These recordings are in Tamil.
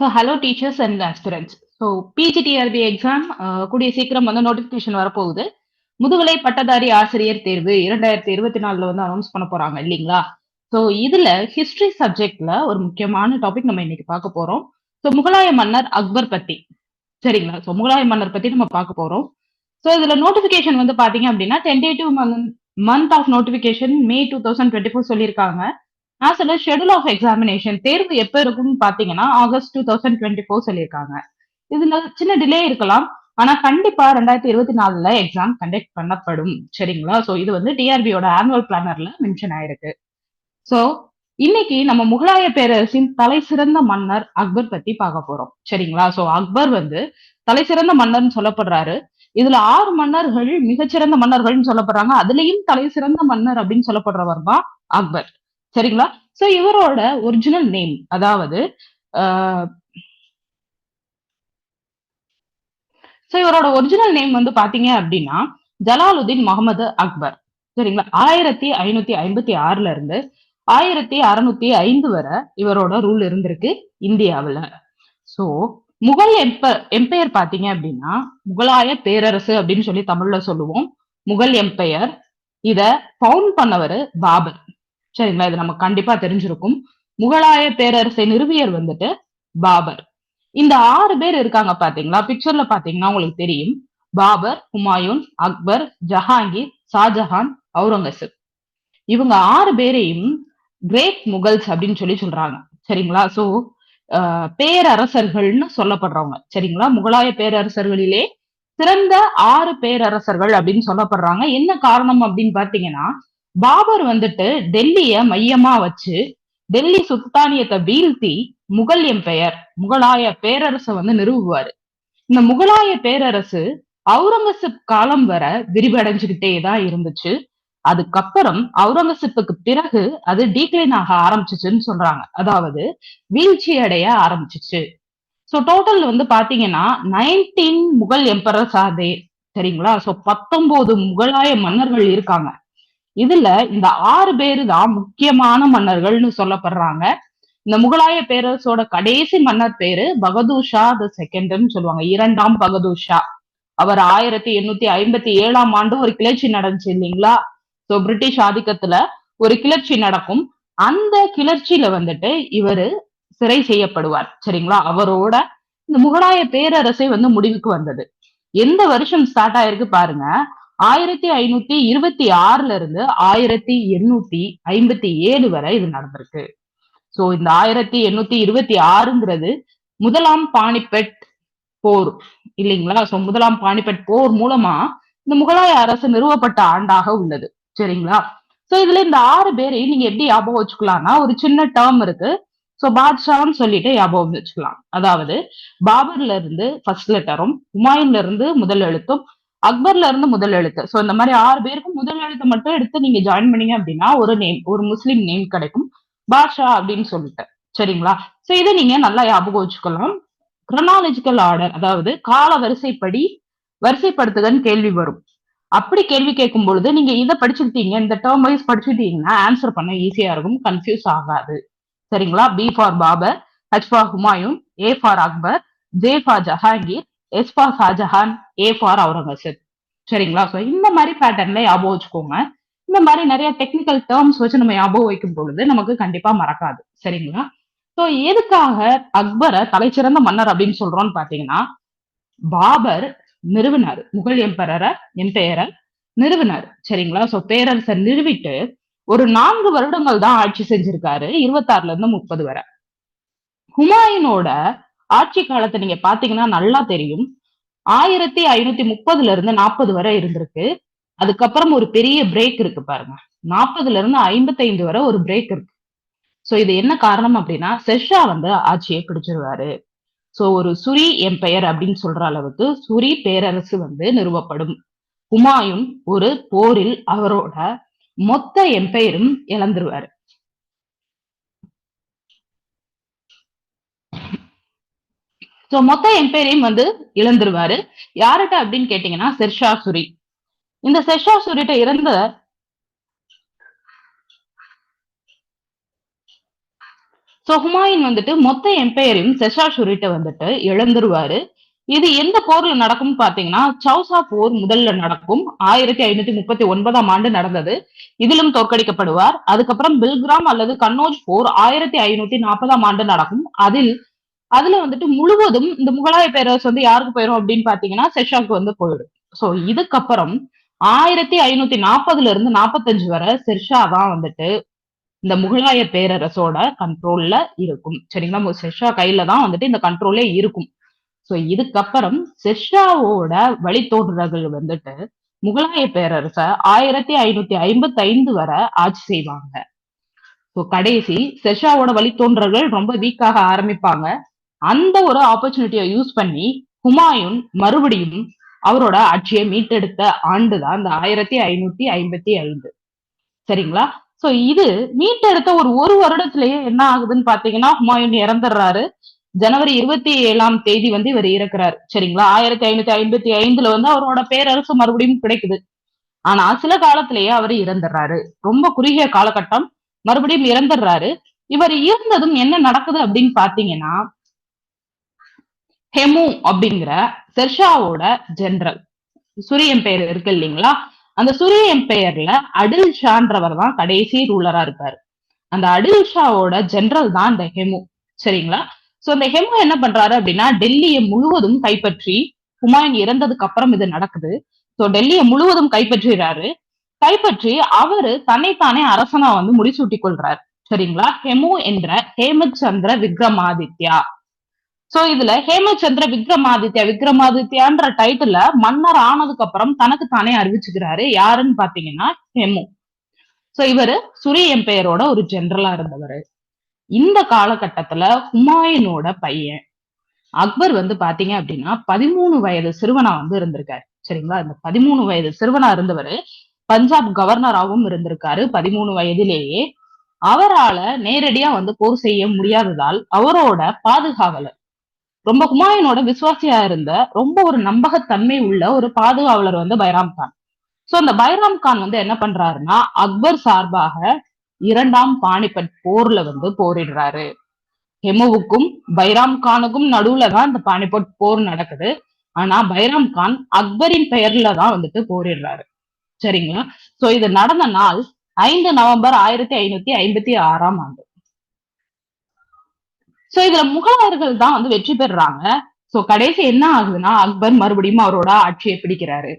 So hello teachers and aspirants so PGTRB exam கூடிய சீக்கிரம் வந்து நோட்டிஃபிகேஷன் வரப்போகுது. முதுகலை பட்டதாரி ஆசிரியர் தேர்வு இரண்டாயிரத்தி இருபத்தி நாலுல வந்து அனௌன்ஸ் பண்ண போறாங்க இல்லைங்களா? ஸோ இதுல ஹிஸ்டரி சப்ஜெக்ட்ல ஒரு முக்கியமான டாபிக் நம்ம இன்னைக்கு பார்க்க போறோம். ஸோ முகலாய மன்னர் அக்பர் பத்தி. சரிங்களா? ஸோ முகலாய மன்னர் பத்தி நம்ம பார்க்க போறோம். ஸோ இதுல நோட்டிபிகேஷன் வந்து பாத்தீங்க அப்படின்னா tentative month of notification May two thousand twenty four சொல்லியிருக்காங்க. As well schedule of examination தேர்வு எப்போ இருக்கும்னு பாத்தீங்கன்னா August two thousand twenty four சொல்லியிருக்காங்க. இதுல சின்ன டிலே இருக்கலாம். ஆனா கண்டிப்பா ரெண்டாயிரத்தி இருபத்தி நாலுல எக்ஸாம் கண்டக்ட் பண்ணப்படும். சரிங்களா? சோ இது வந்து டிஆர்பியோட ஆனுவல் பிளானர்ல மென்ஷன் ஆயிருக்கு. சோ இன்னைக்கு நம்ம முகலாய பேரரசின் தலை சிறந்த மன்னர் அக்பர் பத்தி பார்க்க போறோம். சரிங்களா? சோ அக்பர் வந்து தலை சிறந்த மன்னர்னு சொல்லப்படுறாரு. இதுல ஆறு மன்னர்கள் மிகச்சிறந்த மன்னர்கள்னு சொல்லப்படுறாங்க. அதுலயும் தலை சிறந்த மன்னர் அப்படின்னு சொல்லப்படுறவர் தான் அக்பர். சரிங்களா? சோ இவரோட ஒரிஜினல் நேம் அதாவது சோ இவரோட ஒரிஜினல் நேம் வந்து பாத்தீங்க அப்படின்னா ஜலாலுதீன் முகமது அக்பர். சரிங்களா? ஆயிரத்தி ஐநூத்தி ஐம்பத்தி ஆறுல இருந்து ஆயிரத்தி அறுநூத்தி ஐந்து வரை இவரோட ரூல் இருந்திருக்கு இந்தியாவுல. சோ முகல் எம்ப எம்பையர் பாத்தீங்க அப்படின்னா முகலாய பேரரசு அப்படின்னு சொல்லி தமிழ்ல சொல்லுவோம். முகல் எம்பையர் இத பவுண்ட் பண்ணவர் பாபர். சரிங்களா இது நமக்கு கண்டிப்பா தெரிஞ்சிருக்கும். முகலாய பேரரசை நிறுவியர் வந்துட்டு பாபர். இந்த ஆறு பேர் இருக்காங்க பாத்தீங்களா? பிக்சர்ல பாத்தீங்கன்னா உங்களுக்கு தெரியும். பாபர் ஹுமாயூன் அக்பர் ஜஹாங்கீர் ஷாஜஹான் அவுரங்கசீப். இவங்க ஆறு பேரையும் கிரேட் முகல்ஸ் அப்படின்னு சொல்லி சொல்றாங்க. சரிங்களா? சோ பேரரசர்கள்னு சொல்லப்படுறவங்க. சரிங்களா? முகலாய பேரரசர்களிலே சிறந்த ஆறு பேரரசர்கள் அப்படின்னு சொல்லப்படுறாங்க. என்ன காரணம் அப்படின்னு பாத்தீங்கன்னா பாபர் வந்துட்டு டெல்லிய மையமா வச்சு டெல்லி சுல்தானியத்தை வீழ்த்தி முகல் எம்பெயர் முகலாய பேரரசை வந்து நிறுவுவாரு. இந்த முகலாய பேரரசு அவுரங்கசீப் காலம் வர விரிவடைஞ்சுக்கிட்டே தான் இருந்துச்சு. அதுக்கப்புறம் அவுரங்கசீப்புக்கு பிறகு அது டீக்ளைன் ஆக ஆரம்பிச்சிச்சுன்னு சொல்றாங்க. அதாவது வீழ்ச்சி அடைய ஆரம்பிச்சிச்சு. ஸோ டோட்டல் வந்து பாத்தீங்கன்னா நைன்டீன் முகல் எம்பரர்ஸ் ஆதே சரிங்களா சோ பத்தொன்பது முகலாய மன்னர்கள் இருக்காங்க. இதுல இந்த ஆறு பேரு தான் முக்கியமான மன்னர்கள்னு சொல்லப்படுறாங்க. இந்த முகலாய பேரரசோட கடைசி மன்னர் பேரு பகதூஷா த செகண்ட்னு சொல்லுவாங்க. இரண்டாம் பகதூஷா. அவர் ஆயிரத்தி எண்ணூத்தி ஐம்பத்தி ஏழாம் ஆண்டு ஒரு கிளர்ச்சி நடந்துச்சு இல்லைங்களா? சோ பிரிட்டிஷ் ஆதிக்கத்துல ஒரு கிளர்ச்சி நடக்கும். அந்த கிளர்ச்சியில வந்துட்டு இவரு சிறை செய்யப்படுவார். சரிங்களா? அவரோட இந்த முகலாய பேரரசை வந்து முடிவுக்கு வந்தது. எந்த வருஷம் ஸ்டார்ட் ஆயிருக்கு பாருங்க. ஆயிரத்தி ஐநூத்தி இருபத்தி ஆறுல இருந்து ஆயிரத்தி எண்ணூத்தி ஐம்பத்தி ஏழு வரை இது நடந்திருக்கு. சோ இந்த ஆயிரத்தி எண்ணூத்தி இருபத்தி ஆறுங்கிறது முதலாம் பானிபெட் போர் இல்லைங்களா? சோ முதலாம் பானிபெட் போர் மூலமா இந்த முகலாய அரசு நிறுவப்பட்ட ஆண்டாக உள்ளது. சரிங்களா? சோ இதுல இந்த ஆறு பேரை நீங்க எப்படி ஞாபகம் வச்சுக்கலாம்னா ஒரு சின்ன டேர்ம் இருக்கு. சோ பாத்ஷான்னு சொல்லிட்டு ஞாபகம் வச்சுக்கலாம். அதாவது பாபர்ல இருந்து ஃபர்ஸ்ட் லெட்டரும் ஹுமாயூன்ல இருந்து முதல் எழுத்தும் அக்பர்ல இருந்து முதல் எழுத்து. சோ இந்த மாதிரி ஆறு பேருக்கும் முதல் எழுத்து மட்டும் எடுத்து நீங்க ஜாயின் பண்ணீங்க அப்படின்னா ஒரு நேம் ஒரு முஸ்லீம் நேம் கிடைக்கும். பாஷா அப்படின்னு சொல்லிட்டு. சரிங்களா? சோ இதை நீங்க நல்லா ஞாபகம் வச்சுக்கலாம். குரோனாலஜிக்கல் ஆர்டர் அதாவது கால வரிசைப்படி வரிசைப்படுத்துகன்னு கேள்வி வரும். அப்படி கேள்வி கேட்கும் பொழுது நீங்க இதை படிச்சுக்கிட்டீங்க இந்த டேர்ம் வைஸ் படிச்சுட்டீங்கன்னா ஆன்சர் பண்ண ஈஸியா இருக்கும் கன்ஃபியூஸ் ஆகாது. சரிங்களா? B for Babur H for Humayun A for Akbar J for Jahangir S for Shahjahan A for Aurangzeb சரிங்களா? ஸோ இந்த மாதிரி பேட்டர்ன்ல ஞாபகம் வச்சுக்கோங்க. இந்த மாதிரி நிறைய டெக்னிக்கல் டேர்ம்ஸ் வச்சு நம்ம ஞாபகம் வைக்கும் பொழுது நமக்கு கண்டிப்பா மறக்காது. சரிங்களா? ஸோ எதுக்காக அக்பரை தலைச்சிறந்த மன்னர் அப்படின்னு சொல்றோம்னு பாத்தீங்கன்னா பாபர் நிறுவினார். முகல் எம்பரரை எம்பெயரை நிறுவினார். சரிங்களா? சோ பேரரசை நிறுவிட்டு ஒரு நான்கு வருடங்கள் தான் ஆட்சி செஞ்சிருக்காரு. இருபத்தாறுல இருந்து முப்பது வரை. ஹுமாயூனோட ஆட்சி காலத்தை நீங்க பாத்தீங்கன்னா நல்லா தெரியும். ஆயிரத்தி ஐநூத்தி முப்பதுல இருந்து நாற்பது வரை இருந்திருக்கு. அதுக்கப்புறம் ஒரு பெரிய பிரேக் இருக்கு பாருங்க. நாற்பதுல இருந்து ஐம்பத்தைந்து வரை ஒரு பிரேக் இருக்கு. சோ இது என்ன காரணம் அப்படின்னா செஷா வந்து ஆட்சியை பிடிச்சிருவாரு. சோ ஒரு சுரி எம்பெயர் அப்படின்னு சொல்ற அளவுக்கு சுரி பேரரசு வந்து நிறுவப்படும். ஹுமாயூன் ஒரு போரில் அவரோட மொத்த எம்பெயரும் இழந்துருவாரு. சோ மொத்த எம்பையரையும் வந்து இழந்துருவாரு. யார்கிட்ட அப்படின்னு கேட்டீங்கன்னா செர்ஷா சுரி இந்த செர்ஷா சுரிட்ட இறந்த சோ ஹுமாயூன் வந்துட்டு மொத்த எம்பையரையும் செஷாஷுரிட்ட வந்துட்டு இழந்துருவாரு. இது எந்த போர்ல நடக்கும் பாத்தீங்கன்னா சௌசா போர் முதல்ல நடக்கும். ஆயிரத்தி ஐநூத்தி முப்பத்தி ஒன்பதாம் ஆண்டு நடந்தது. இதிலும் தோற்கடிக்கப்படுவார். அதுக்கப்புறம் பில்கிராம் அல்லது கன்னோஜ் போர் ஆயிரத்தி ஐநூத்தி நாற்பதாம் ஆண்டு நடக்கும். அதில் அதுல வந்துட்டு முழுவதும் இந்த முகலாய பேரரசு வந்து யாருக்கு போயிடும் அப்படின்னு பாத்தீங்கன்னா செஷாக்கு வந்து போயிடும். சோ இதுக்கப்புறம் ஆயிரத்தி ஐநூத்தி நாற்பதுல இருந்து நாற்பத்தஞ்சு வரை செர்ஷா தான் வந்துட்டு இந்த முகலாய பேரரசோட கண்ட்ரோல்ல இருக்கும். சரிங்களா? செர்ஷா கையில தான் வந்துட்டு இந்த கண்ட்ரோலே இருக்கும். சோ இதுக்கப்புறம் செர்ஷாவோட வழித்தோன்றர்கள் வந்துட்டு முகலாய பேரரச ஆயிரத்தி ஐநூத்தி ஐம்பத்தி ஐந்து வரை ஆட்சி செய்வாங்க. ஸோ கடைசி செர்ஷாவோட வழித்தோன்றர்கள் ரொம்ப வீக்காக ஆரம்பிப்பாங்க. அந்த ஒரு ஆப்பர்ச்சுனிட்டியை யூஸ் பண்ணி ஹுமாயூன் மறுபடியும் அவரோட ஆட்சியை மீட்டெடுத்த ஆண்டு தான் இந்த ஆயிரத்தி ஐநூத்தி ஐம்பத்தி ஐந்து. சரிங்களா? சோ இது மீட்டெடுத்த ஒரு ஒரு வருடத்திலேயே என்ன ஆகுதுன்னு பாத்தீங்கன்னா ஹுமாயூன் இறந்துடுறாரு. ஜனவரி இருபத்தி ஏழாம் தேதி வந்து இவர் இறக்குறாரு. சரிங்களா? ஆயிரத்தி ஐநூத்தி ஐம்பத்தி ஐந்துல வந்து அவரோட பேரரசு மறுபடியும் கிடைக்குது. ஆனா சில காலத்திலேயே அவர் இறந்துடுறாரு. ரொம்ப குறுகிய காலகட்டம். மறுபடியும் இறந்துடுறாரு. இவர் இருந்ததும் என்ன நடக்குது அப்படின்னு பாத்தீங்கன்னா ஹெமு அப்படிங்கிற செர்ஷாவோட ஜெனரல் சூரியன் பெயர் இருக்கு இல்லைங்களா? அந்த சூரியன் பெயர்ல அடில் ஷான்றவர் தான் கடைசி ரூலரா இருப்பாரு. அந்த அடில் ஷாவோட ஜெனரல் தான் இந்த ஹெமு. சரிங்களா? சோ இந்த ஹெமு என்ன பண்றாரு அப்படின்னா டெல்லியை முழுவதும் கைப்பற்றி ஹுமாயூன் இறந்ததுக்கு அப்புறம் இது நடக்குது. சோ டெல்லியை முழுவதும் கைப்பற்றுகிறாரு. கைப்பற்றி அவரு தன்னைத்தானே அரசனா வந்து முடிசூட்டி கொள்றாரு. சரிங்களா? ஹெமு என்ற ஹேமச்சந்திர விக்ரமாதித்யா. சோ இதுல ஹேமச்சந்திர விக்ரமாதித்யா விக்ரமாதித்யான்ற டைட்டில மன்னர் ஆனதுக்கு அப்புறம் தனக்கு தானே அறிவிச்சுக்கிறாரு. யாருன்னு பாத்தீங்கன்னா ஹெமு. சோ இவரு சூரிய எம்பையரோட ஒரு ஜெனரலா இருந்தவர். இந்த காலகட்டத்துல ஹுமாயூனோட பையன் அக்பர் வந்து பாத்தீங்க அப்படின்னா பதிமூணு வயது சிறுவனா வந்து இருந்திருக்காரு. சரிங்களா? இந்த பதிமூணு வயது சிறுவனா இருந்தவர் பஞ்சாப் கவர்னராகவும் இருந்திருக்காரு பதிமூணு வயதிலேயே. அவரால நேரடியா வந்து போர் செய்ய முடியாததால் அவரோட பாதுகாவலர் ரொம்ப ஹுமாயூனோட விசுவாசியா இருந்த ரொம்ப ஒரு நம்பகத்தன்மை உள்ள ஒரு பாதுகாவலர் வந்து பைராம் கான். சோ அந்த பைராம் கான் வந்து என்ன பண்றாருன்னா அக்பர் சார்பாக இரண்டாம் பானிபட் போர்ல வந்து போரிடுறாரு. ஹெமுவுக்கும் பைராம் கானுக்கும் நடுவுல தான் இந்த பானிபட் போர் நடக்குது. ஆனா பைராம் கான் அக்பரின் பெயர்ல தான் வந்துட்டு போரிடுறாரு. சரிங்களா? சோ இது நடந்த நாள் ஐந்து நவம்பர் ஆயிரத்தி ஐநூத்தி ஐம்பத்தி ஆறாம் ஆண்டு. சோ இதுல முகலாயர்கள் தான் வந்து வெற்றி பெறுறாங்க. சோ கடைசி என்ன ஆகுதுன்னா அக்பர் மறுபடியும் அவரோட ஆட்சியை பிடிக்கிறாரு.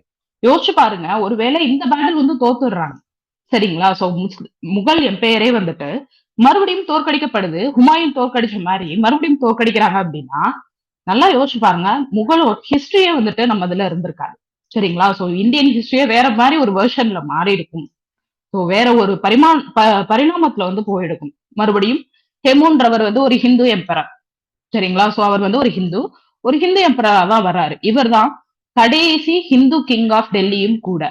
யோசிச்சு பாருங்க ஒருவேளை இந்த பேட்டில் வந்து தோத்துடுறாங்க. சரிங்களா? சோ முகல் எம்பையரே வந்துட்டு மறுபடியும் தோற்கடிக்கப்படுது. ஹுமாயூன் தோற்கடிச்ச மாதிரி மறுபடியும் தோற்கடிக்கிறாங்க அப்படின்னா நல்லா யோசிச்சு பாருங்க முகலோட ஹிஸ்டரியே வந்துட்டு நம்ம இதுல இருந்திருக்காரு சரிங்களா? சோ இந்தியன் ஹிஸ்டரியே வேற மாதிரி ஒரு வெர்ஷன்ல மாறி இருக்கும் ஸோ வேற ஒரு பரிமா பரிணாமத்துல வந்து போயிருக்கும். மறுபடியும் ஹெமுன்றவர் வந்து ஒரு ஹிந்து எம்பரர். சரிங்களா? சோ அவர் வந்து ஒரு ஹிந்து. ஒரு ஹிந்து எம்பரரா தான் வர்றாரு. இவர் தான் கடைசி ஹிந்து கிங் ஆஃப் டெல்லியும் கூட.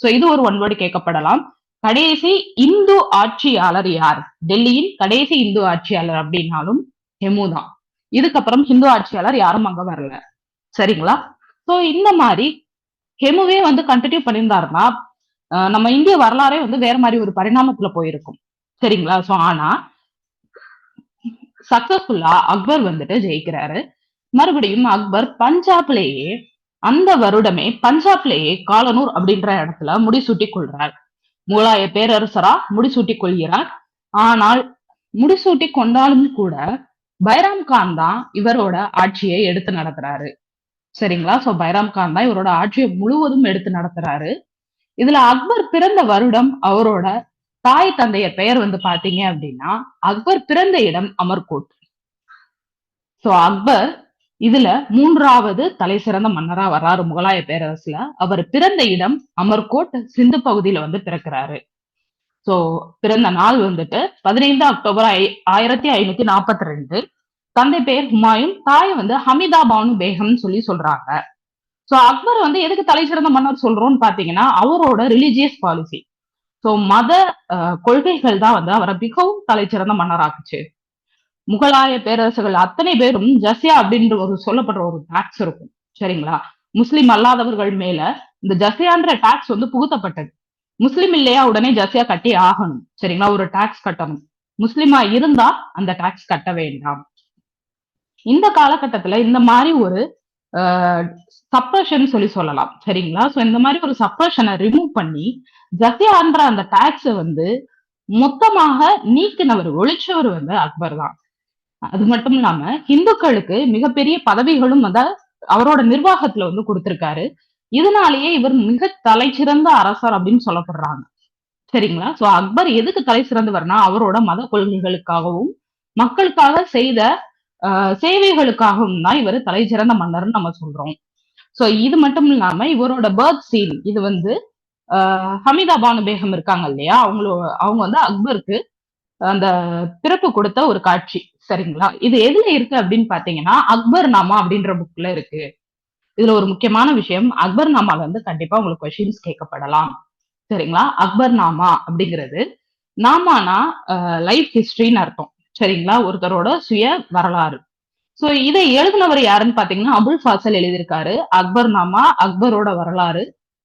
சோ இது ஒரு ஒன்வேர்டு கேட்கப்படலாம். கடைசி இந்து ஆட்சியாளர் யார்? டெல்லியின் கடைசி இந்து ஆட்சியாளர் அப்படின்னாலும் ஹெமு தான். இதுக்கப்புறம் ஹிந்து ஆட்சியாளர் யாரும் அங்க வரல. சரிங்களா? சோ இந்த மாதிரி ஹெமுவே வந்து கண்டினியூ பண்ணியிருந்தாருன்னா நம்ம இந்திய வரலாறே வந்து வேற மாதிரி ஒரு பரிணாமத்துல போயிருக்கும். சரிங்களா? சோ ஆனா சக்சஸ்ஃபுல்லா அக்பர் வந்துட்டு ஜெயிக்கிறாரு. மறுபடியும் அக்பர் பஞ்சாப்லேயே அந்த வருடமே பஞ்சாப்லேயே காலனூர் அப்படின்ற இடத்துல முடிசூட்டி கொள்றார். முகலாய பேரரசரா முடிசூட்டி கொள்கிறார். ஆனால் முடிசூட்டி கொண்டாலும் கூட பைராம் கான் தான் இவரோட ஆட்சியை எடுத்து நடத்துறாரு. சரிங்களா? சோ பைராம் கான் தான் இவரோட ஆட்சியை முழுவதும் எடுத்து நடத்துறாரு. இதுல அக்பர் பிறந்த வருடம் அவரோட தாய் தந்தையர் பெயர் வந்து பாத்தீங்க அப்படின்னா அக்பர் பிறந்த இடம் அமர்கோட். சோ அக்பர் இதுல மூன்றாவது தலை சிறந்த மன்னரா வர்றாரு முகலாய பேரரசுல. அவர் பிறந்த இடம் அமர்கோட் சிந்து பகுதியில வந்து பிறக்கிறாரு. சோ பிறந்த நாள் வந்துட்டு பதினைந்து அக்டோபர் ஆயிரத்தி ஐநூத்தி நாற்பத்தி ரெண்டு தந்தை பெயர் ஹுமாயூன் தாய் வந்து ஹமிதா பானு பேகம்னு சொல்லி சொல்றாங்க. சோ அக்பர் வந்து எதுக்கு தலை சிறந்த மன்னர் சொல்றோம்னு பாத்தீங்கன்னா அவரோட ரிலிஜியஸ் பாலிசி சோ மத கொள்கைகள் தான் வந்து அவரை மிகவும் தலைச்சிறந்த மன்னராக்குச்சு. முகலாய பேரரசுகள் அத்தனை பேரும் ஜசியா அப்படின்ற ஒரு சொல்லப்படுற ஒரு டாக்ஸ் இருக்கும். சரிங்களா? முஸ்லிம் அல்லாதவர்கள் மேல இந்த ஜசியான்ற டாக்ஸ் வந்து புகுத்தப்பட்டது. முஸ்லிம் இல்லையா? உடனே ஜசியா கட்டி ஆகணும். சரிங்களா? ஒரு டாக்ஸ் கட்டணும். முஸ்லிமா இருந்தா அந்த டாக்ஸ் கட்ட வேண்டாம். இந்த காலகட்டத்துல இந்த மாதிரி ஒரு சப்ரஷன் சொல்லி சொல்லலாம். சரிங்களா? சோ இந்த மாதிரி ஒரு சப்ரஷனை ரிமூவ் பண்ணி ஜத்தியான்ற அந்த டாக்ஸ வந்து மொத்தமாக நீக்கினவர் ஒழிச்சவர் வந்து அக்பர் தான். அது மட்டும் இல்லாம இந்துக்களுக்கு மிகப்பெரிய பதவிகளும் வந்து அவரோட நிர்வாகத்துல வந்து கொடுத்திருக்காரு. இதனாலேயே இவர் மிக தலைச்சிறந்த அரசர் அப்படின்னு சொல்லப்படுறாங்க. சரிங்களா? சோ அக்பர் எதுக்கு தலை சிறந்தவர்னா அவரோட மத கொள்கைகளுக்காகவும் மக்களுக்காக செய்த சேவைகளுக்காகவும் தான் இவர் தலைச்சிறந்த மன்னர்னு நம்ம சொல்றோம். சோ இது மட்டும் இல்லாம இவரோட பர்த் சீன் இது வந்து ஹமிதா பானு பேகம் இருக்காங்க இல்லையா? அவங்களோ அவங்க வந்து அக்பருக்கு அந்த பிறப்பு கொடுத்த ஒரு காட்சி சரிங்களா? இது எதுல இருக்கு அப்படின்னு பாத்தீங்கன்னா அக்பர் நாமா அப்படின்ற புக்ல இருக்கு. இதுல ஒரு முக்கியமான விஷயம் அக்பர் நாமால வந்து கண்டிப்பா உங்களுக்கு கொஸ்டின்ஸ் கேட்கப்படலாம். சரிங்களா? அக்பர் நாமா அப்படிங்கிறது நாமானா லைஃப் ஹிஸ்டரின்னு அர்த்தம். சரிங்களா? ஒருத்தரோட சுய வரலாறு. சோ இதை எழுதினவர் யாருன்னு பாத்தீங்கன்னா அபுல் ஃபாசல் எழுதியிருக்காரு. அக்பர் நாமா அக்பரோட வரலாறு.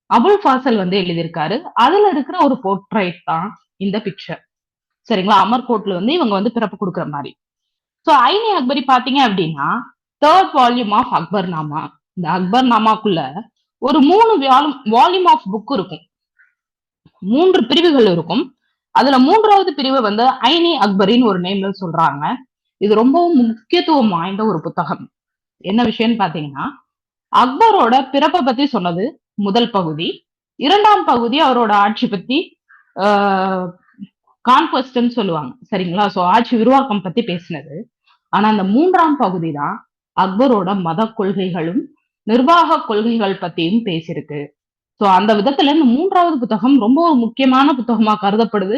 அபுல் ஃபாசல் வந்து எழுதியிருக்காரு. அதுல இருக்கிற ஒரு போர்ட்ரைட் தான் இந்த பிக்சர் சரிங்களா? அமர்கோட்ல வந்து இவங்க வந்து பிறப்பு கொடுக்குற மாதிரி. சோ ஐனி அக்பரி பாத்தீங்க அப்படின்னா third volume of Akbar Nama. இந்த அக்பர் நாமாக்குள்ள ஒரு மூணு வால்யூம் ஆஃப் புக் இருக்கும். மூன்று பிரிவுகள் இருக்கும். அதுல மூன்றாவது பிரிவு வந்து ஐனி அக்பரின்னு ஒரு நேம்ல சொல்றாங்க. இது ரொம்பவும் முக்கியத்துவம் வாய்ந்த ஒரு புத்தகம். என்ன விஷயம்னு பாத்தீங்கன்னா அக்பரோட பிறப்பை பத்தி சொன்னது முதல் பகுதி. இரண்டாம் பகுதி அவரோட ஆட்சி பத்தி கான்கொஸ்ட்னு சொல்லுவாங்க. சரிங்களா? சோ ஆட்சி விரிவாக்கம் பத்தி பேசினது. ஆனா அந்த மூன்றாம் பகுதி தான் அக்பரோட மத கொள்கைகளும் நிர்வாக கொள்கைகள் பத்தியும் பேசியிருக்கு. சோ அந்த விதத்துல இந்த மூன்றாவது புத்தகம் ரொம்ப ஒரு முக்கியமான புத்தகமா கருதப்படுது.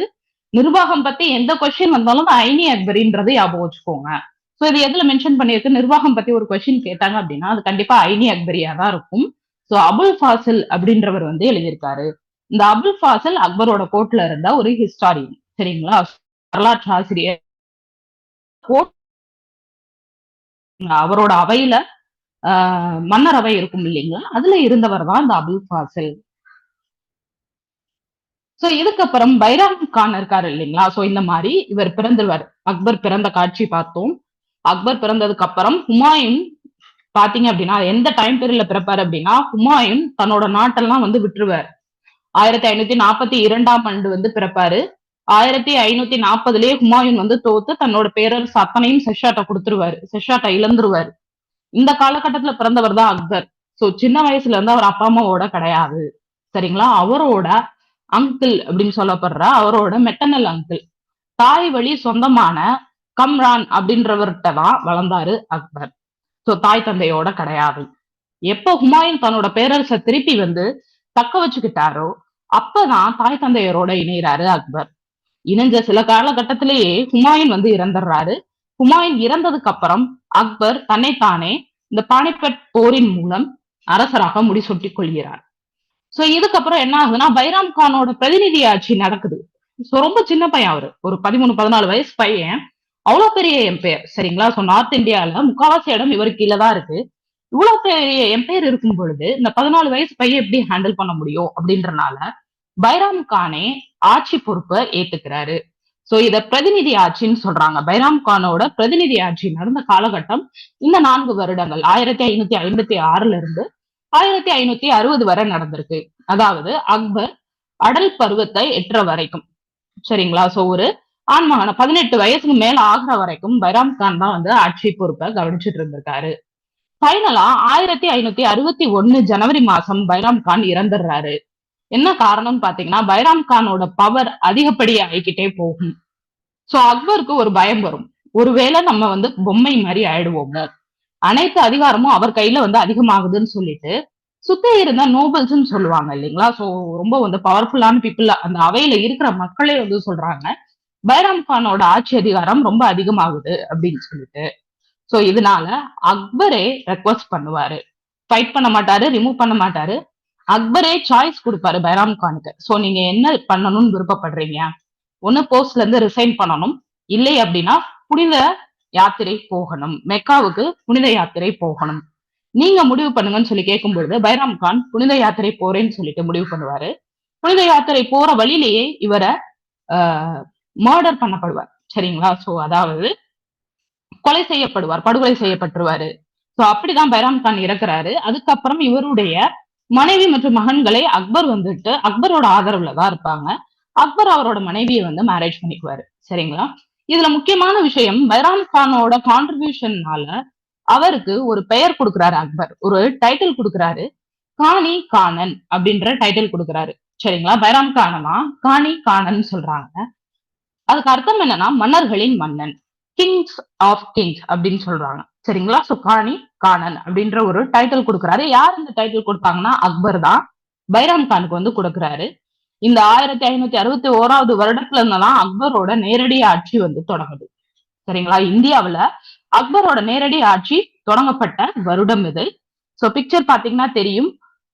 நிர்வாகம் பத்தி எந்த கொஸ்டின் வந்தாலும் ஐனி அக்பரின்றதை ஞாபகம் வச்சுக்கோங்க. சோ இது எதுல மென்ஷன் பண்ணியிருக்கு? நிர்வாகம் பத்தி ஒரு கொஸ்டின் கேட்டாங்க அப்படின்னா அது கண்டிப்பா ஐனி அக்பரியா தான் இருக்கும். சோ அபுல் ஃபாசில் அப்படின்றவர் வந்து எழுதியிருக்காரு. இந்த அபுல் ஃபாசில் அக்பரோட கோர்ட்ல இருந்த ஒரு ஹிஸ்டாரியன் சரிங்களா? வரலாற்று ஆசிரியர். அவரோட அவையில மன்னரவை இருக்கும் இல்லைங்களா? அதுல இருந்தவர் தான் இந்த அபுல் ஃபாசில். சோ இதுக்கப்புறம் பைராம் கான் இருக்காரு இல்லைங்களா? சோ இந்த மாதிரி இவர் பிறந்துருவார் அக்பர் பிறந்த காட்சி பார்த்தோம். அக்பர் பிறந்ததுக்கு அப்புறம் ஹுமாயூன் பாத்தீங்க அப்படின்னா எந்த டைம் பீரியட்ல பிறப்பாரு அப்படின்னா ஹுமாயூன் தன்னோட நாட்டெல்லாம் வந்து விட்டுருவார். ஆயிரத்தி ஐநூத்தி நாற்பத்தி இரண்டாம் ஆண்டு வந்து பிறப்பாரு. ஆயிரத்தி ஐநூத்தி நாற்பதுலயே ஹுமாயூன் வந்து தோத்து தன்னோட பேரரசு அத்தனையும் செஷாட்டை கொடுத்துருவாரு. செஷாட்டை இழந்துருவாரு. இந்த காலகட்டத்துல பிறந்தவர் தான் அக்பர் சோ சின்ன வயசுல இருந்து அவர் அப்பா அம்மாவோட கிடையாது. சரிங்களா? அவரோட அங்கிள் அப்படின்னு சொல்லப்படுற அவரோட மெட்டனல் அங்கிள் தாய் வழி சொந்தமான கம்ரான் அப்படின்றவர்கிட்ட தான் வளர்ந்தாரு அக்பர். சோ தாய் தந்தையோட கிடையாது. எப்போ ஹுமாயூன் தன்னோட பேரரசை திருப்பி வந்து தக்க வச்சுக்கிட்டாரோ அப்பதான் தாய் தந்தையரோட இணைகிறாரு அக்பர். இணைஞ்ச சில காலகட்டத்திலேயே ஹுமாயூன் வந்து இறந்துடுறாரு. ஹுமாயூன் இறந்ததுக்கு அப்புறம் அக்பர் தன்னைத்தானே இந்த பானிபட் போரின் மூலம் அரசராக முடிசூட்டிக் கொள்கிறார். சோ இதுக்கப்புறம் என்ன ஆகுதுன்னா பைராம் கானோட பிரதிநிதி ஆட்சி நடக்குது. சோ ரொம்ப சின்ன பையன் அவரு. ஒரு பதிமூணு பதினாலு வயசு பையன். அவ்வளவு பெரிய எம்பையர் சரிங்களா? சோ நார்த் இந்தியால முக்காவாசி இடம் இவருக்கு இல்லதான் இருக்கு. இவ்வளவு பெரிய எம்பையர் இருக்கும் பொழுது இந்த பதினாலு வயசு பையன் எப்படி ஹேண்டில் பண்ண முடியும் அப்படின்றனால பைராம் கானே ஆட்சி பொறுப்பை ஏத்துக்கிறாரு. சோ இத பிரதிநிதி ஆட்சின்னு சொல்றாங்க. பைராம் கானோட பிரதிநிதி ஆட்சி நடந்த காலகட்டம் இந்த நான்கு வருடங்கள். ஆயிரத்தி ஐநூத்தி ஐம்பத்தி ஆறுல இருந்து ஆயிரத்தி ஐநூத்தி அறுபது வரை நடந்திருக்கு. அதாவது அக்பர் அடல் பருவத்தை எட்டுற வரைக்கும். சரிங்களா? சோ ஒரு ஆண்மகன பதினெட்டு வயசுக்கு மேல ஆகிற வரைக்கும் பைராம் கான் தான் வந்து ஆட்சி பொறுப்பை கவனிச்சுட்டு இருந்திருக்காரு. ஃபைனலா ஆயிரத்தி ஐநூத்தி அறுபத்தி ஒண்ணு ஜனவரி மாசம் பைராம் கான் இறந்துடுறாரு. என்ன காரணம்னு பாத்தீங்கன்னா பைராம் கானோட பவர் அதிகப்படியே ஆகிக்கிட்டே போகும். சோ அக்பருக்கு ஒரு பயம் வரும். ஒருவேளை நம்ம வந்து பொம்மை மாதிரி ஆயிடுவோமோ? அனைத்து அதிகாரமும் அவர் கையில வந்து அதிகமாகுதுன்னு சொல்லிட்டு சுத்தி இருந்த நோபல்ஸ்ன்னு சொல்லுவாங்க இல்லைங்களா? சோ ரொம்ப வந்து பவர்ஃபுல்லான பீப்புள் அந்த அவையில இருக்கிற மக்களே வந்து சொல்றாங்க பைராம் கானோட ஆட்சி அதிகாரம் ரொம்ப அதிகமாகுது அப்படின்னு சொல்லிட்டு. சோ இதனால அக்பரே ரெக்வஸ்ட் பண்ணுவாரு. ஃபைட் பண்ண மாட்டாரு ரிமூவ் பண்ண மாட்டாரு. அக்பரே சாய்ஸ் கொடுப்பாரு பைராம் கானுக்கு. சோ நீங்க என்ன பண்ணணும்னு விருப்பப்படுறீங்க? ஒண்ணு போஸ்ட்ல இருந்து ரிசைன் பண்ணணும். இல்லை அப்படின்னா புனித யாத்திரை போகணும். மெக்காவுக்கு புனித யாத்திரை போகணும். நீங்க முடிவு பண்ணுங்கன்னு சொல்லி கேட்கும் பொழுது பைராம் கான் புனித யாத்திரை போறேன்னு சொல்லிட்டு முடிவு பண்ணுவாரு. புனித யாத்திரை போற வழியிலேயே இவரை மர்டர் பண்ணப்படுவார். சரிங்களா? சோ அதாவது கொலை செய்யப்படுவார் படுகொலை செய்யப்பட்டுருவாரு. சோ அப்படிதான் பைராம் கான் இறக்குறாரு. அதுக்கப்புறம் இவருடைய மனைவி மற்றும் மகன்களை அக்பர் வந்துட்டு அக்பரோட ஆதரவுல தான் இருப்பாங்க. அக்பர் அவரோட மனைவியை வந்து மேரேஜ் பண்ணிக்குவாரு. சரிங்களா? இதுல முக்கியமான விஷயம் பைராம் கானோட கான்ட்ரிபியூஷன்னால அவருக்கு ஒரு பெயர் கொடுக்குறாரு அக்பர். ஒரு டைட்டில் கொடுக்குறாரு. காணி காணன் அப்படின்ற டைட்டில் கொடுக்குறாரு. சரிங்களா? பைராம் கானமா? காணி காணன் சொல்றாங்க. அதுக்கு அர்த்தம் என்னன்னா மன்னர்களின் மன்னன். கிங்ஸ் ஆஃப் கிங்ஸ் அப்படின்னு சொல்றாங்க. சரிங்களா? சுகானி கானன் அப்படின்ற ஒரு டைட்டில் கொடுக்குறாரு. யார் இந்த டைட்டில் கொடுத்தாங்கன்னா அக்பர் தான். பைராம் கானுக்கு வந்து கொடுக்குறாரு. இந்த ஆயிரத்தி ஐநூத்தி அறுபத்தி ஓராவது வருடத்துல இருந்துதான் அக்பரோட நேரடி ஆட்சி வந்து தொடங்குது. சரிங்களா? இந்தியாவுல அக்பரோட நேரடி ஆட்சி தொடங்கப்பட்ட வருடம் இது. சோ பிக்சர் பாத்தீங்கன்னா தெரியும்.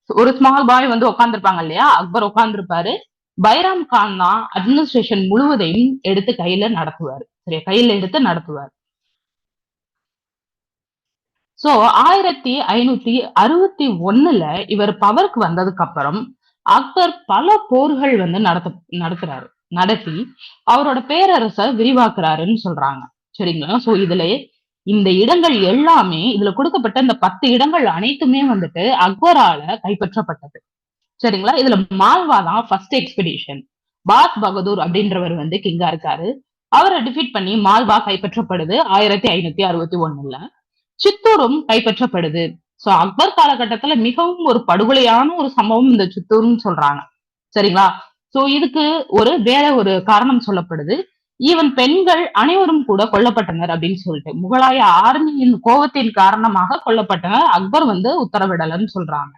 ஒரு ஸ்மால் பாய் வந்து உட்காந்துருப்பாங்க இல்லையா? அக்பர் உட்காந்துருப்பாரு பைராம் கான் தான் அட்மினிஸ்ட்ரேஷன் முழுவதையும் எடுத்து கையில நடத்துவார். சரியா? கையில எடுத்து நடத்துவார். சோ ஆயிரத்தி ஐநூத்தி அறுபத்தி ஒண்ணுல இவர் பவருக்கு வந்ததுக்கு அப்புறம் அக்பர் பல போர்கள் வந்து நடத்த நடத்துறாரு. நடத்தி அவரோட பேரரசை விரிவாக்குறாருன்னு சொல்றாங்க. சரிங்களா? சோ இதுல இந்த இடங்கள் எல்லாமே இதுல கொடுக்கப்பட்ட இந்த பத்து இடங்கள் அனைத்துமே வந்துட்டு அக்பரால கைப்பற்றப்பட்டது. சரிங்களா? இதுல மால்வா தான் ஃபர்ஸ்ட் எக்ஸ்பெடிஷன் பாஸ் பகதூர் அப்படின்றவர் வந்து கிங்கா இருக்காரு. அவரை டிஃபீட் பண்ணி மால்வா கைப்பற்றப்படுது ஆயிரத்தி ஐநூத்தி அறுபத்தி ஒண்ணுல. சித்தூரும் கைப்பற்றப்படுது. சோ அக்பர் காலகட்டத்துல மிகவும் ஒரு படுகொலையான ஒரு சம்பவம் இந்த சித்தூர்னு சொல்றாங்க. சரிங்களா? சோ இதுக்கு ஒரு வேற ஒரு காரணம் சொல்லப்படுது. ஈவன் பெண்கள் அனைவரும் கூட கொல்லப்பட்டனர் அப்படின்னு சொல்லிட்டு. முகலாய ஆர்மியின் கோபத்தின் காரணமாக கொல்லப்பட்டனர். அக்பர் வந்து உத்தரவிடலன்னு சொல்றாங்க.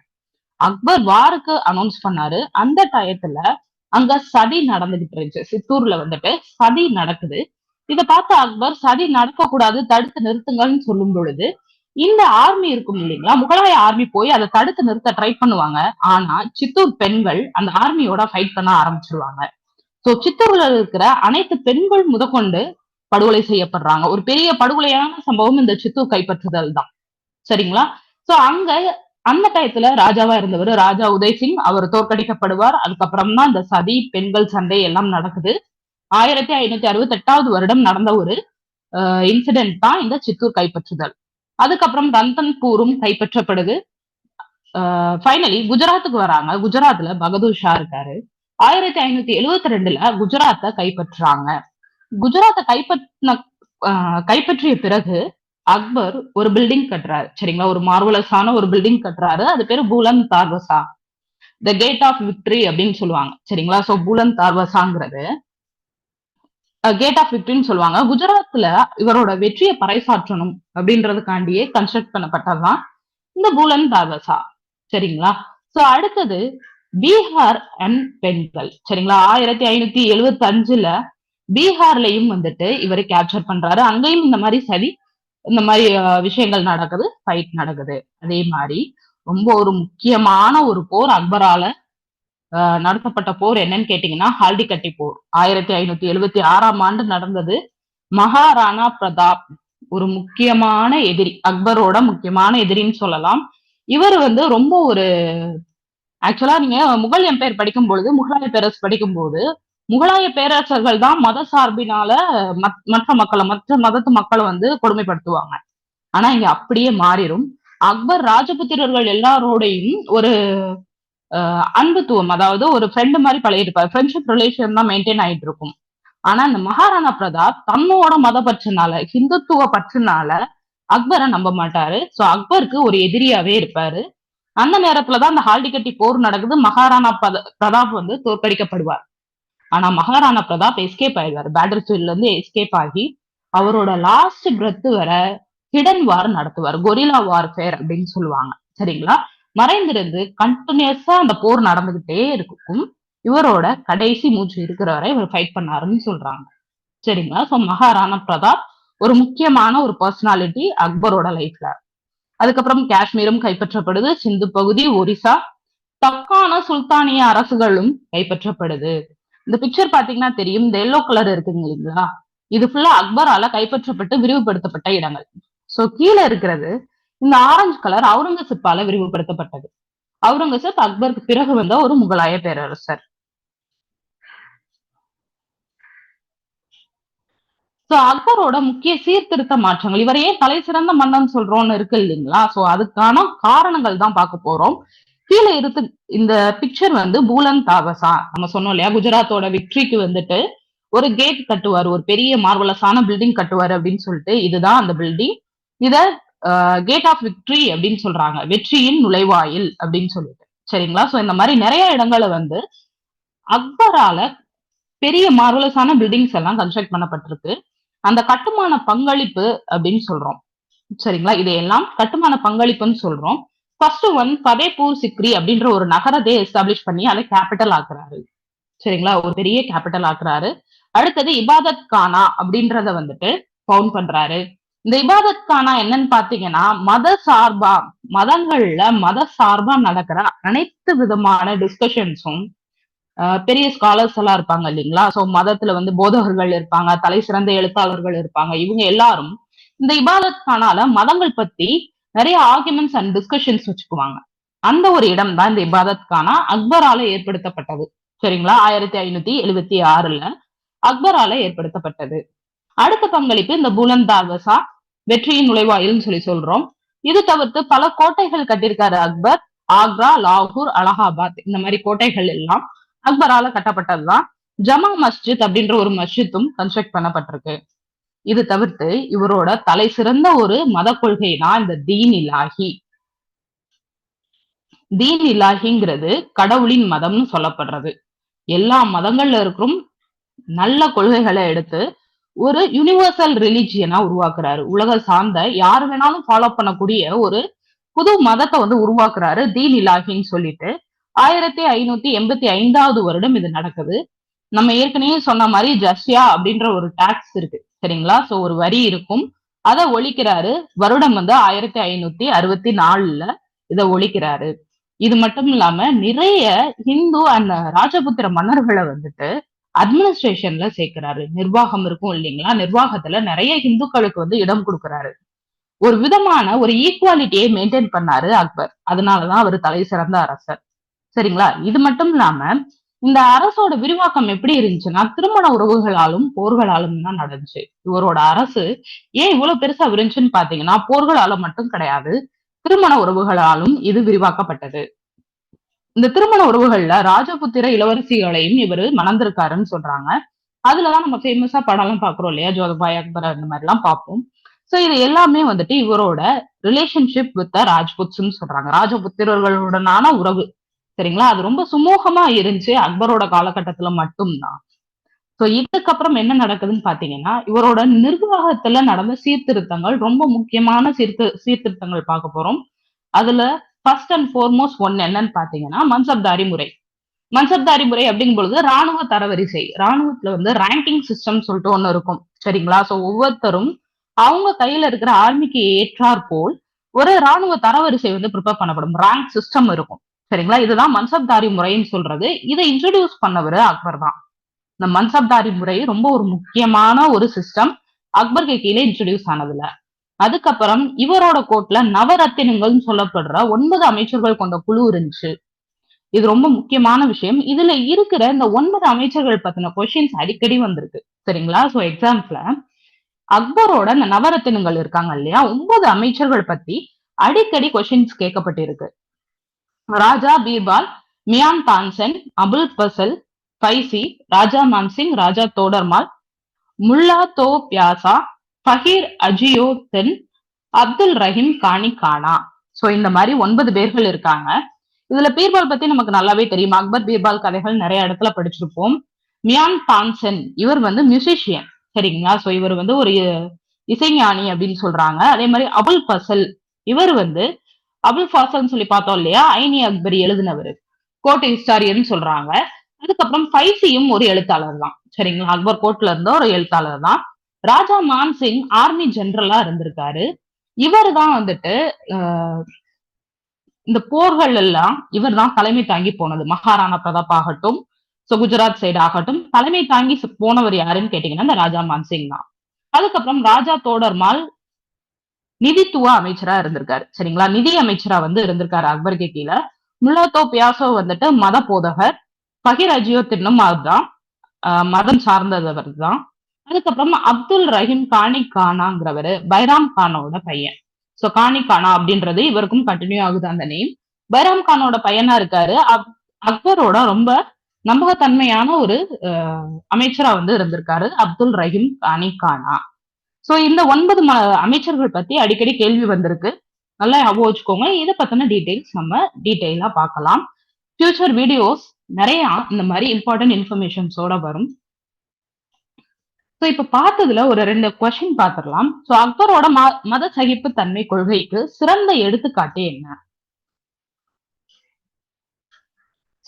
அக்பர் வாருக்கு அனௌன்ஸ் பண்ணாரு. அந்த டயத்துல அங்க சதி நடந்துகிட்டு இருந்துச்சு. சித்தூர்ல வந்துட்டு சதி நடக்குது. இத பார்த்த அக்பர் சதி நடக்கக்கூடாது தடுத்து நிறுத்துங்கள்னு சொல்லும் பொழுது இந்த ஆர்மி இருக்கும் இல்லைங்களா? முகலாய ஆர்மி போய் அதை தடுத்து நிறுத்த ட்ரை பண்ணுவாங்க. ஆனா சித்தூர் பெண்கள் அந்த ஆர்மியோட ஃபைட் பண்ண ஆரம்பிச்சிருவாங்க. சோ சித்தூர்ல இருக்கிற அனைத்து பெண்கள் முதற்கொண்டு படுகொலை செய்யப்படுறாங்க. ஒரு பெரிய படுகொலையான சம்பவம் இந்த சித்தூர் கைப்பற்றுதல் தான். சரிங்களா? சோ அங்க அந்த டயத்துல ராஜாவா இருந்தவர் ராஜா உதய் சிங் அவர் தோற்கடிக்கப்படுவார். அதுக்கப்புறம் தான் இந்த சதி பெண்கள் சண்டை எல்லாம் நடக்குது. ஆயிரத்தி ஐநூத்தி அறுபத்தி எட்டாவது வருடம் நடந்த ஒரு இன்சிடென்ட் தான் இந்த சித்தூர் கைப்பற்றுதல். அதுக்கப்புறம் ரந்தன்பூரும் கைப்பற்றப்படுது. ஃபைனலி குஜராத்துக்கு வராங்க. குஜராத்ல பகதூர் ஷா இருக்காரு. ஆயிரத்தி ஐநூத்தி எழுவத்தி ரெண்டுல குஜராத்தை கைப்பற்றுறாங்க குஜராத்தை கைப்பற்றின கைப்பற்றிய பிறகு அக்பர் ஒரு பில்டிங் கட்டுறாரு. சரிங்களா? ஒரு மார்வலஸான ஒரு பில்டிங் கட்டுறாரு. அது பேரு Buland Darwaza. The gate of victory அப்படின்னு சொல்லுவாங்க. சரிங்களா? சோ பூலன் தார்வசாங்கிறது கேட் ஆஃப் விக்டரின்னு சொல்லுவாங்க. குஜராத்ல இவரோட வெற்றியை பறைசாற்றணும் அப்படின்றதுக்காண்டியே கன்ஸ்ட்ரக்ட் பண்ணப்பட்டதுதான் இந்த பூலன் தாதசா. சரிங்களா? சோ அடுத்தது பீகார் அண்ட் பெண்கள். சரிங்களா? ஆயிரத்தி ஐநூத்தி எழுபத்தி அஞ்சுல பீகார்லயும் வந்துட்டு இவரை கேப்சர் பண்றாரு. அங்கேயும் இந்த மாதிரி சரி இந்த மாதிரி விஷயங்கள் நடக்குது ஃபைட் நடக்குது. அதே மாதிரி ரொம்ப ஒரு முக்கியமான ஒரு போர் அக்பரால நடத்தப்பட்ட போர் என்னன்னு கேட்டீங்கன்னா ஹால்டிகட்டி போர். ஆயிரத்தி ஐநூத்தி எழுவத்தி ஆறாம் ஆண்டு நடந்தது. மகாராணா பிரதாப் ஒரு முக்கியமான எதிரி அக்பரோட முக்கியமான எதிரின்னு சொல்லலாம். இவர் வந்து ரொம்ப ஒரு ஆக்சுவலா நீங்க முகல் எம்பையர் படிக்கும் பொழுது முகலாய பேரரசு படிக்கும் போது முகலாய பேரரசர்கள் தான் மத சார்பினால மற்ற மக்களை மற்ற மதத்து மக்களை வந்து கொடுமைப்படுத்துவாங்க. ஆனா இங்க அப்படியே மாறிடும் அக்பர் ராஜபுத்திரர்கள் எல்லாரோடையும் ஒரு அன்புத்துவம். அதாவது ஒரு ஃப்ரெண்டு மாதிரி பழகிருப்பாரு ஃப்ரெண்ட்ஷிப் ரிலேஷன் தான் மெயின்டைன் ஆயிட்டு இருக்கும் ஆனா இந்த மகாராணா பிரதாப் தன்னோட மத பற்றுனால ஹிந்துத்துவ பற்றுனால அக்பரை நம்ப மாட்டாரு. சோ அக்பருக்கு ஒரு எதிரியாவே இருப்பாரு. அந்த நேரத்துலதான் அந்த ஹால்டிகட்டி போர் நடக்குது. மகாராணா பிரதாப் வந்து தோற்கடிக்கப்படுவார். ஆனா மகாராணா பிரதாப் எஸ்கேப் ஆயிடுவார். பேட்டர் ஃபீல்ட்ல இருந்து எஸ்கேப் ஆகி அவரோட லாஸ்ட் பிரெத் வர ஹிடன் வார் நடத்துவார். கொரிலா வார்ஃபேர் அப்படின்னு சொல்லுவாங்க. சரிங்களா? மறைந்திருந்து கண்டினியூஸா அந்த போர் நடந்துகிட்டே இருக்கும். இவரோட கடைசி மூச்சு இருக்கிற வரை இவர் ஃபைட் பண்ணாருன்னு சொல்றாங்க. சரிங்களா? சோ மகாராணா பிரதாப் ஒரு முக்கியமான ஒரு பர்சனாலிட்டி அக்பரோட லைஃப்ல அதுக்கப்புறம் காஷ்மீரும் கைப்பற்றப்படுது. சிந்து பகுதி ஒரிசா. தக்கான சுல்தானிய அரசுகளும் கைப்பற்றப்படுது. இந்த பிக்சர் பாத்தீங்கன்னா தெரியும். இந்த எல்லோ கலர் இருக்குங்க இல்லைங்களா? இது ஃபுல்லா அக்பரால கைப்பற்றப்பட்டு விரிவுபடுத்தப்பட்ட இடங்கள். சோ கீழே இருக்கிறது இந்த ஆரஞ்சு கலர் அவுரங்கசீப்பால விரிவுபடுத்தப்பட்டது. அவுரங்கசீப் அக்பருக்கு பிறகு வந்த ஒரு முகலாய பேரரசர். சோ அக்பரோட முக்கிய சீர்திருத்த மாற்றங்கள். இவர் ஏன் தலை சிறந்த மன்னன் சொல்றோம்னு இருக்கு இல்லைங்களா? சோ அதுக்கான காரணங்கள் தான் பார்க்க போறோம். கீழே இருந்து இந்த பிக்சர் வந்து பூலன் தாவசா நம்ம சொன்னோம் இல்லையா? குஜராத்தோட விக்டரிக்கு வந்துட்டு ஒரு கேட் கட்டுவார். ஒரு பெரிய மார்வலஸான பில்டிங் கட்டுவார் அப்படின்னு சொல்லிட்டு இதுதான் அந்த பில்டிங் இத கேட் ஆஃப் விக்ட்ரி அப்படின்னு சொல்றாங்க. வெற்றியின் நுழைவாயில் அப்படின்னு சொல்லிட்டு. சரிங்களா? சோ இந்த மாதிரி நிறைய இடங்களை வந்து அக்பரால பெரிய மார்வலஸான பில்டிங்ஸ் எல்லாம் கன்ஸ்ட்ரக்ட் பண்ணப்பட்டிருக்கு. அந்த கட்டுமான பங்களிப்பு அப்படின்னு சொல்றோம். சரிங்களா? இதையெல்லாம் கட்டுமான பங்களிப்புன்னு சொல்றோம். ஃபர்ஸ்ட் ஒன் ஃபதேபூர் சிக்ரி அப்படின்ற ஒரு நகரத்தை எஸ்டாப்ளிஷ் பண்ணி அதை கேபிட்டல் ஆக்குறாரு. சரிங்களா? ஒரு பெரிய கேபிட்டல் ஆக்குறாரு. அடுத்தது இபாதத் கானா அப்படின்றத வந்துட்டு பவுண்ட் பண்றாரு. இந்த இபாதத் கானா என்னன்னு பாத்தீங்கன்னா மத சார்பா மதங்கள்ல மத சார்பா நடக்கிற அனைத்து விதமான டிஸ்கஷன்ஸும் பெரிய ஸ்காலர்ஸ் எல்லாம் இருப்பாங்க இல்லைங்களா? சோ மதத்துல வந்து போதகர்கள் இருப்பாங்க தலை சிறந்த எழுத்தாளர்கள் இருப்பாங்க இவங்க எல்லாரும் இந்த இபாதத் கானால மதங்கள் பத்தி நிறைய ஆர்குமெண்ட்ஸ் அண்ட் டிஸ்கஷன்ஸ் வச்சுக்குவாங்க. அந்த ஒரு இடம் தான் இந்த இபாதத் கானா அக்பரால ஏற்படுத்தப்பட்டது. சரிங்களா? ஆயிரத்தி ஐநூத்தி எழுபத்தி ஆறுல அக்பரால ஏற்படுத்தப்பட்டது. அடுத்த பங்களிப்பு இந்த புலந்தார்வசா வெற்றியின் நுழைவாயில்னு சொல்லி சொல்றோம். இது தவிர்த்து பல கோட்டைகள் கட்டியிருக்காரு அக்பர். ஆக்ரா லாகூர் அலகாபாத் இந்த மாதிரி கோட்டைகள் எல்லாம் அக்பரால கட்டப்பட்டதுதான். ஜமா மஸ்ஜித் அப்படின்ற ஒரு மஸ்ஜித்தும் கன்ஸ்ட்ரக்ட் பண்ணப்பட்டிருக்கு. இது தவிர்த்து இவரோட தலை சிறந்த ஒரு மத கொள்கைனா இந்த தீன் இலாஹி. தீன் இலாஹிங்கிறது கடவுளின் மதம்னு சொல்லப்படுறது. எல்லா மதங்கள்ல இருக்கும் நல்ல கொள்கைகளை எடுத்து ஒரு யூனிவர்சல் ரிலிஜியனா உருவாக்குறாரு. உலக சார்ந்த யாரு வேணாலும் ஃபாலோ பண்ணக்கூடிய ஒரு புது மதத்தை வந்து உருவாக்குறாரு தீன் இலாஹின்னு சொல்லிட்டு. ஆயிரத்தி ஐநூத்தி எண்பத்தி ஐந்தாவது வருடம் இது நடக்குது. நம்ம ஏற்கனவே சொன்ன மாதிரி ஜஸ்யா அப்படின்ற ஒரு டாக்ஸ் இருக்கு. சரிங்களா? சோ ஒரு வரி இருக்கும். அதை ஒழிக்கிறாரு. வருடம் வந்து ஆயிரத்தி ஐநூத்தி அறுபத்தி நாலுல இதை ஒழிக்கிறாரு. இது மட்டும் இல்லாம நிறைய ஹிந்து அந்த ராஜபுத்திர மன்னர்களை வந்துட்டு அட்மினிஸ்ட்ரேஷன்ல சேர்க்கிறாரு. நிர்வாகம் இருக்கும் இல்லைங்களா? நிர்வாகத்துல நிறைய இந்துக்களுக்கு வந்து இடம் கொடுக்கறாரு. ஒரு விதமான ஒரு ஈக்குவாலிட்டியை மெயின்டைன் பண்ணாரு அக்பர். அதனாலதான் அவர் தலை சிறந்த அரசர். சரிங்களா? இது மட்டும் இல்லாம இந்த அரசோட விரிவாக்கம் எப்படி இருந்துச்சுன்னா திருமண உறவுகளாலும் போர்களாலும் தான் நடந்துச்சு. இவரோட அரசு ஏன் இவ்வளவு பெருசா விரிஞ்சுன்னு பாத்தீங்கன்னா போர்களால மட்டும் கிடையாது திருமண உறவுகளாலும் இது விரிவாக்கப்பட்டது. இந்த திருமண உறவுகள்ல ராஜபுத்திர இளவரசிகளையும் இவர் மணந்திருக்காருன்னு சொல்றாங்க. அதுலதான் நம்ம ஃபேமஸா படம் எல்லாம் பாக்குறோம் இல்லையா? ஜோதபாய் அக்பர் அந்த மாதிரி எல்லாம் பார்ப்போம். சோ இது எல்லாமே வந்துட்டு இவரோட ரிலேஷன்ஷிப் வித் ராஜ்புத்ஸ்ன்னு சொல்றாங்க. ராஜபுத்திரர்களுடனான உறவு. சரிங்களா? அது ரொம்ப சுமூகமா இருந்துச்சு அக்பரோட காலகட்டத்துல மட்டும்தான். சோ இதுக்கப்புறம் என்ன நடக்குதுன்னு பாத்தீங்கன்னா இவரோட நிர்வாகத்துல நடந்த சீர்திருத்தங்கள் ரொம்ப முக்கியமான சீர்திரு சீர்திருத்தங்கள் பார்க்க போறோம். அதுல ஃபர்ஸ்ட் அண்ட் ஃபோர்மோஸ்ட் ஒன் என்னன்னு பாத்தீங்கன்னா மன்சப்தாரி முறை. மன்சப்தாரி முறை அப்படிங்கும் பொழுது ராணுவ தரவரிசை. ராணுவத்துல வந்து ரேங்கிங் சிஸ்டம் சொல்லிட்டு ஒண்ணு இருக்கும். சரிங்களா? சோ ஒவ்வொருத்தரும் அவங்க கையில இருக்கிற ஆர்மிக்கு ஏற்றாற் போல் ஒரு ராணுவ தரவரிசை வந்து ப்ரிப்பேர் பண்ணப்படும். ரேங்க் சிஸ்டம் இருக்கும். சரிங்களா? இதுதான் மன்சப்தாரி முறைன்னு சொல்றது. இதை இன்ட்ரடியூஸ் பண்ணவர் அக்பர் தான். இந்த மன்சப்தாரி முறை ரொம்ப ஒரு முக்கியமான ஒரு சிஸ்டம் அக்பருக்கு கீழே இன்ட்ரடியூஸ் ஆனதுல அதுக்கப்புறம் இவரோட கோட்ல நவரத்தினங்கள்னு சொல்லப்படுற ஒன்பது அமைச்சர்கள் கொண்ட குழு இருந்துச்சு. இது ரொம்ப முக்கியமான விஷயம். இதுல இருக்கிற இந்த ஒன்பது அமைச்சர்கள் பத்தின கொஸ்டின்ஸ் அடிக்கடி வந்திருக்கு. சரிங்களா? சோ எக்ஸாம்பிள்ல அக்பரோட இந்த நவரத்தினங்கள் இருக்காங்க இல்லையா? ஒன்பது அமைச்சர்கள் பத்தி அடிக்கடி கொஸ்டின்ஸ் கேட்கப்பட்டிருக்கு ராஜா பீர்பால் மியான் தான்சன் அபுல் பசல் பைசி ராஜா மான்சிங் ராஜா தோடர்மால் முல்லா தோ பியாசா அஜியோ தென் அப்துல் ரஹீம் கானி கானா சோ இந்த மாதிரி ஒன்பது பேர்கள் இருக்காங்க. இதுல பீர்பால் பத்தி நமக்கு நல்லாவே தெரியும். அக்பர் பீர்பால் கதைகள் நிறைய இடத்துல படிச்சிருப்போம். மியான் தான்சன் இவர் வந்து மியூசிஷியன் சரிங்களா? சோ இவர் வந்து ஒரு இசைஞானி அப்படின்னு சொல்றாங்க. அதே மாதிரி அபுல் பசல் இவர் வந்து அபுல் ஃபாசல்னு சொல்லி பார்த்தோம் இல்லையா? ஐனி அக்பர் எழுதினவர். கோட் ஹிஸ்டாரியன் சொல்றாங்க. அதுக்கப்புறம் ஃபைசியும் ஒரு எழுத்தாளர் தான் சரிங்களா? அக்பர் கோட்ல இருந்த ஒரு எழுத்தாளர் தான் ராஜா மான்சிங் ஆர்மி ஜெனரலா இருந்திருக்காரு. இவர் தான் வந்துட்டு இந்த போர்கள் எல்லாம் இவர் தான் தலைமை தாங்கி போனது. மகாராணா பிரதாப் ஆகட்டும் ஸோ குஜராத் சைடு ஆகட்டும் தலைமை தாங்கி போனவர் யாருன்னு கேட்டீங்கன்னா இந்த ராஜா மான்சிங் தான். அதுக்கப்புறம் ராஜா தோடர்மால் நிதித்துவ அமைச்சரா இருந்திருக்காரு. சரிங்களா? நிதி அமைச்சரா வந்து இருந்திருக்காரு அக்பருக்கு கீழே. முல்லாத்தோ பியாசோ வந்துட்டு மத போதகர். பகிர் அஜியோத்தின்னும் அதுதான் மதம் சார்ந்தவர் தான். அதுக்கப்புறமா அப்துல் ரஹீம் கானி கானாங்கிறவரு பைராம் கானோட பையன். சோ கானி கானா அப்படின்றது இவருக்கும் கண்டினியூ ஆகுது அந்த நேம் பைராம் கானோட பையனா இருக்காரு. அக்பரோட ரொம்ப நம்பகத்தன்மையான ஒரு அமைச்சரா வந்து இருந்திருக்காரு அப்துல் ரஹீம் கானி கானா சோ இந்த ஒன்பது அமைச்சர்கள் பத்தி அடிக்கடி கேள்வி வந்திருக்கு. நல்லா ஞாபகம் வச்சுக்கோங்க. இதை பத்தின டீடைல்ஸ் நம்ம டீட்டெயிலா பார்க்கலாம். ஃபியூச்சர் வீடியோஸ் நிறைய இந்த மாதிரி இம்பார்ட்டன்ட் இன்ஃபர்மேஷன்ஸோட வரும். ஸோ இப்ப பார்த்ததுல ஒரு ரெண்டு கொஸ்டின் பார்த்துடலாம். ஸோ அக்பரோட ம மத சகிப்பு தன்மை கொள்கைக்கு சிறந்த எடுத்துக்காட்டு என்ன?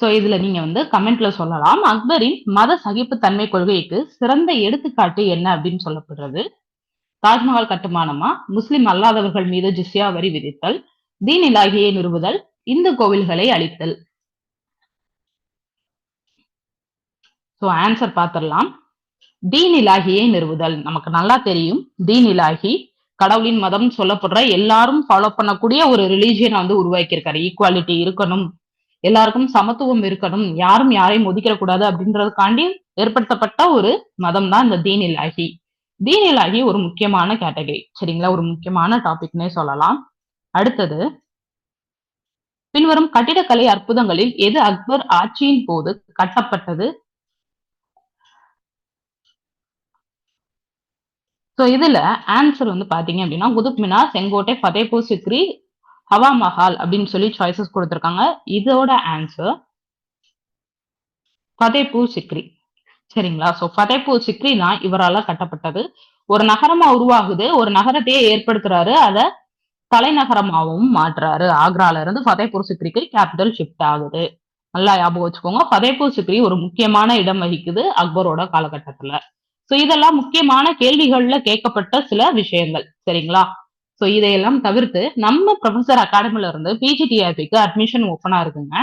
சோ இதுல நீங்க வந்து கமெண்ட்ல சொல்லலாம். அக்பரின் மத சகிப்பு தன்மை கொள்கைக்கு சிறந்த எடுத்துக்காட்டு என்ன அப்படின்னு சொல்லப்படுறது? தாஜ்மஹால் கட்டுமானமா? முஸ்லிம் அல்லாதவர்கள் மீது ஜிஸ்யா வரி விதித்தல் தீன் இலாகியை நிறுவுதல் இந்து கோவில்களை அழித்தல். சோ ஆன்சர் பார்த்துடலாம். தீன் இலாகியை நிறுவுதல். நமக்கு நல்லா தெரியும் தீன் இலாகி கடவுளின் மதம் சொல்லப்படுற எல்லாரும் ஃபாலோ பண்ணக்கூடிய ஒரு ரிலீஜியனை வந்து உருவாக்கியிருக்காரு. ஈக்குவாலிட்டி இருக்கணும் எல்லாருக்கும் சமத்துவம் இருக்கணும் யாரும் யாரையும் ஒதுக்கிடக்கூடாது அப்படின்றதுக்காண்டி ஏற்படுத்தப்பட்ட ஒரு மதம் தான் இந்த தீன் இலாகி தீனிலாகி ஒரு முக்கியமான கேட்டகரி சரிங்களா? ஒரு முக்கியமான டாபிக்னே சொல்லலாம். அடுத்தது பின்வரும் கட்டிடக்கலை அற்புதங்களில் எது அக்பர் ஆட்சியின் போது கட்டப்பட்டது? ஸோ இதுல ஆன்சர் வந்து பாத்தீங்க அப்படின்னா குதுப் மினார் செங்கோட்டை ஃபதேபூர் சிக்ரி ஹவா மஹால் அப்படின்னு சொல்லி சாய்ஸஸ் கொடுத்துருக்காங்க. இதோட ஆன்சர் ஃபதேபூர் சிக்ரி. சரிங்களா? ஸோ ஃபதேபூர் சிக்ரி தான் இவரால கட்டப்பட்டது. ஒரு நகரமா உருவாகுது. ஒரு நகரத்தையே ஏற்படுத்துறாரு. அதை தலைநகரமாகவும் மாற்றுறாரு. ஆக்ரால இருந்து ஃபதேபூர் சிக்ரிக்கு கேபிட்டல் ஷிஃப்ட் ஆகுது. நல்லா ஞாபகம் வச்சுக்கோங்க. ஃபதேபூர் சிக்ரி ஒரு முக்கியமான இடம் வகிக்குது அக்பரோட காலகட்டத்துல. சோ இதெல்லாம் முக்கியமான கேள்விகள்ல கேட்கப்பட்ட சில விஷயங்கள். சரிங்களா? சோ இதையெல்லாம் தவிர்த்து நம்ம ப்ரொஃபசர் அகாடமில இருந்து பிஜிடிஆர்பிக்கு அட்மிஷன் ஓப்பனா இருக்குங்க.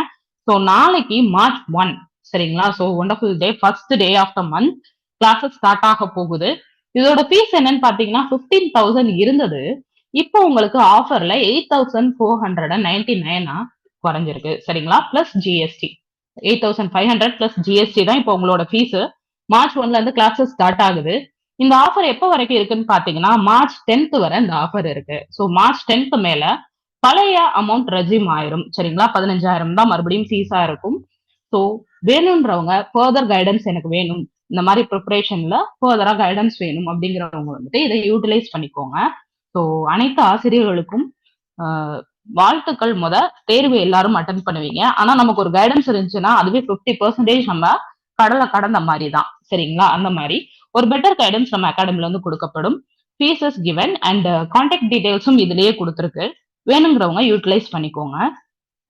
சோ நாளைக்கு மார்ச் ஒன் சரிங்களா? So wonderful day first day of the month classes start ஆக போகுது. இதோட ஃபீஸ் என்னன்னு பாத்தீங்கன்னா பிப்டீன் தௌசண்ட் இருந்தது. இப்போ உங்களுக்கு ஆஃபர்ல eight thousand four hundred and ninety nine குறைஞ்சிருக்கு. சரிங்களா? Plus GST eight thousand five hundred plus GST தான் இப்போ உங்களோட ஃபீஸ் மார்ச் ஒன்ல இருந்து கிளாஸஸ் ஸ்டார்ட் ஆகுது. இந்த ஆஃபர் எப்போ வரைக்கும் இருக்குன்னு பாத்தீங்கன்னா மார்ச் டென்த் வரை இந்த ஆஃபர் இருக்கு. ஸோ மார்ச் டென்த் மேல பழைய அமௌண்ட் ரெஜிம் ஆயிரும். சரிங்களா? பதினஞ்சாயிரம் தான் மறுபடியும் ஃபீஸா இருக்கும். ஸோ வேணுன்றவங்க ஃபர்தர் கைடன்ஸ் எனக்கு வேணும். இந்த மாதிரி ப்ரிப்பரேஷன்ல ஃபர்தரா கைடன்ஸ் வேணும் அப்படிங்கிறவங்க வந்துட்டு இதை யூட்டிலைஸ் பண்ணிக்கோங்க. ஸோ அனைத்து ஆசிரியர்களுக்கும் வாழ்த்துக்கள் முத. தேர்வு எல்லாரும் அட்டன் பண்ணுவீங்க. ஆனா நமக்கு ஒரு கைடன்ஸ் இருந்துச்சுன்னா அதுவே பிப்டி பர்சன்டேஜ் நம்ம கடலை கடந்த மாதிரி தான் சரிங்களா? அந்த மாதிரி. ஒரு பெட்டர் கைடன்ஸ் நம்ம அகாடமில வந்து கொடுக்கப்படும். ஃபீஸஸ் கிவன் அண்ட் கான்டாக்ட் டீடைல்ஸும் இதுலயே கொடுத்துருக்கு. வேணுங்கிறவங்க யூட்டிலைஸ் பண்ணிக்கோங்க.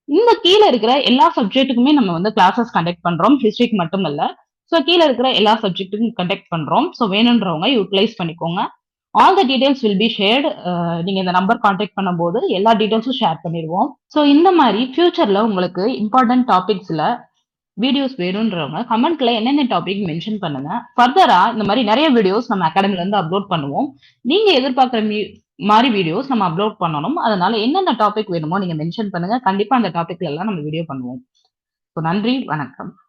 இந்த கீழே இருக்கிற எல்லா சப்ஜெக்ட்டுக்குமே நம்ம வந்து கிளாஸஸ் கண்டக்ட் பண்றோம். ஹிஸ்ட்ரிக்கு மட்டும் இல்ல ஸோ கீழே இருக்கிற எல்லா சப்ஜெக்ட்டுக்கும் கண்டக்ட் பண்றோம். ஸோ வேணுன்றவங்க யூட்டிலைஸ் பண்ணிக்கோங்க. All the details will be shared நீங்க இந்த நம்பர் கான்டாக்ட் பண்ணும்போது எல்லா டீடைல்ஸும் ஷேர் பண்ணிடுவோம். ஸோ இந்த மாதிரி ஃபியூச்சர்ல உங்களுக்கு இம்பார்ட்டன்ட் டாபிக்ஸ்ல வீடியோஸ் வேணுன்றவங்க கமெண்ட்ல என்னென்ன டாபிக் மென்ஷன் பண்ணுங்க. ஃபர்தரா இந்த மாதிரி நிறைய வீடியோஸ் நம்ம அகாடமில இருந்து அப்லோட் பண்ணுவோம். நீங்க எதிர்பார்க்குற மாதிரி வீடியோஸ் நம்ம அப்லோட் பண்ணணும். அதனால என்னென்ன டாபிக் வேணுமோ நீங்க மென்ஷன் பண்ணுங்க. கண்டிப்பா அந்த டாபிக்ல எல்லாம் நம்ம வீடியோ பண்ணுவோம். ஸோ நன்றி வணக்கம்.